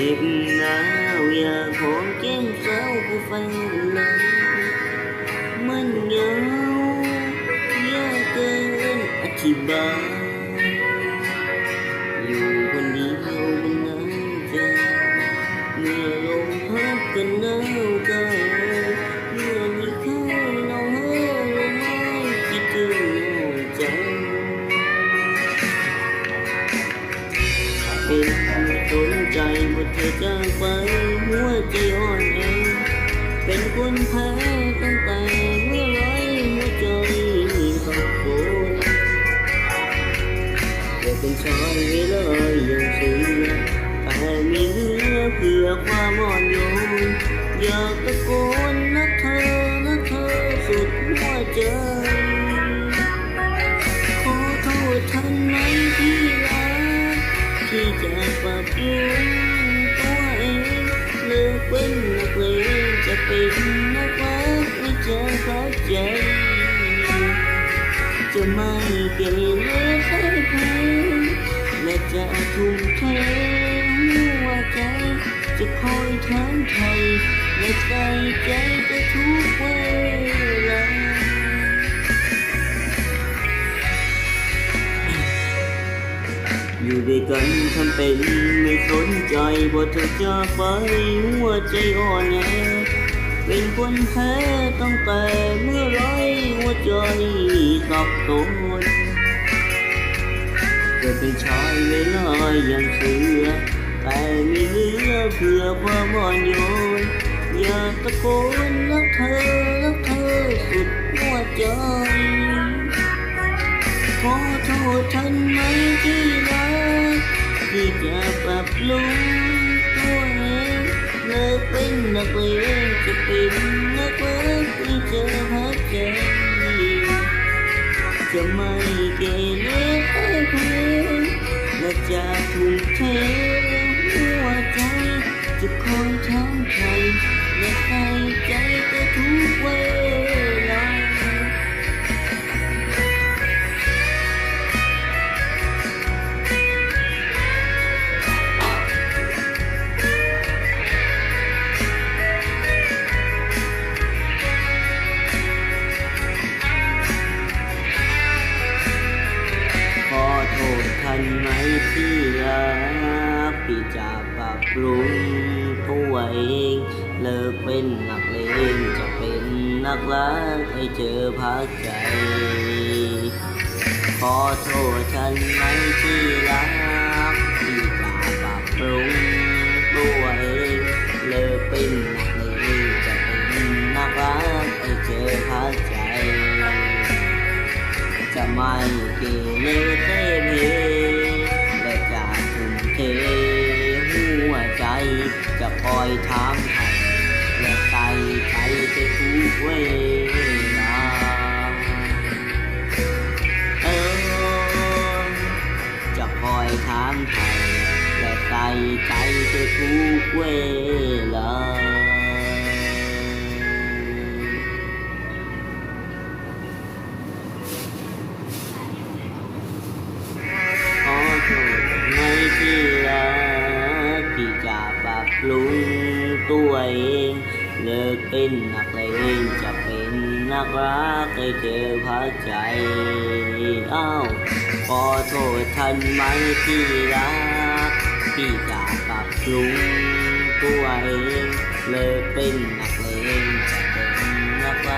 เห็บหนาวอยากหอมแก้ เธอจากไปหัวใจอ่อนแอเป็นคนแพ้ตั้งแต่เมื่อไรหัวใจสับสนเกิดเป็นชายไม่เลยยังเสือแต่มีเหลือเพื่อความอ่อนโยนอยากตะโกนนักเธอนักเธอสุดหัวใจ เป็นนักรักไม่เจะเข้าใจจะไม่เกเรใครใครและจะทุ่มเทหัวใจ จะคอยถามไทยและใส่ใจจะทุกเวลาอยู่ด้วยกันทำเป็นไม่สนใจว่าเธอจะไปหัวใจอ่อนแอ เป็นคนแพ้ตั้งแต่เมื่อไรหัวใจสับสนเกิดเป็นชายไม่ลายอย่างเสือแต่มีเหลือเพื่อความอ่อนโยนอย่าตะโกนรักเธอรักเธอสุดหัวใจขอโทษทันไหมที่รักที่จะปรับปรุง เลิกเป็นนักเลงจะเป็นนักรักที่จะหักใจจะไม่เกเรให้ใครและจะทุ่มเทหัวใจจะคอยถามใครและใส่ใจแต่ทุกเวลาันไหมที่รักพี่จะปรับปรุงตัวเอง เลิกเป็นนักเลงจะเป็นนักรักให้เจอพักใจ ขอโทษทันไหมที่รักพี่จะปรับปรุงตัวเองเลิกเป็นนักเลงจะเป็นนักรักให้เจอพักใจ จะไม่เกเร จจะคอยถามไทยและใส่ใจจะทุกเวลาเออจะคอยถามไทยและใส่ใจจะทุกเวลาขอโทษในที่ ตัวเอง เลิกเป็นนักเลงจะเป็นนักรักให้เจอพักใจอ้าวขอโทษทันไหมที่รักที่จะปรับปรุงตัวเอง เลิกเป็นนักเลงจะเป็นนักรัก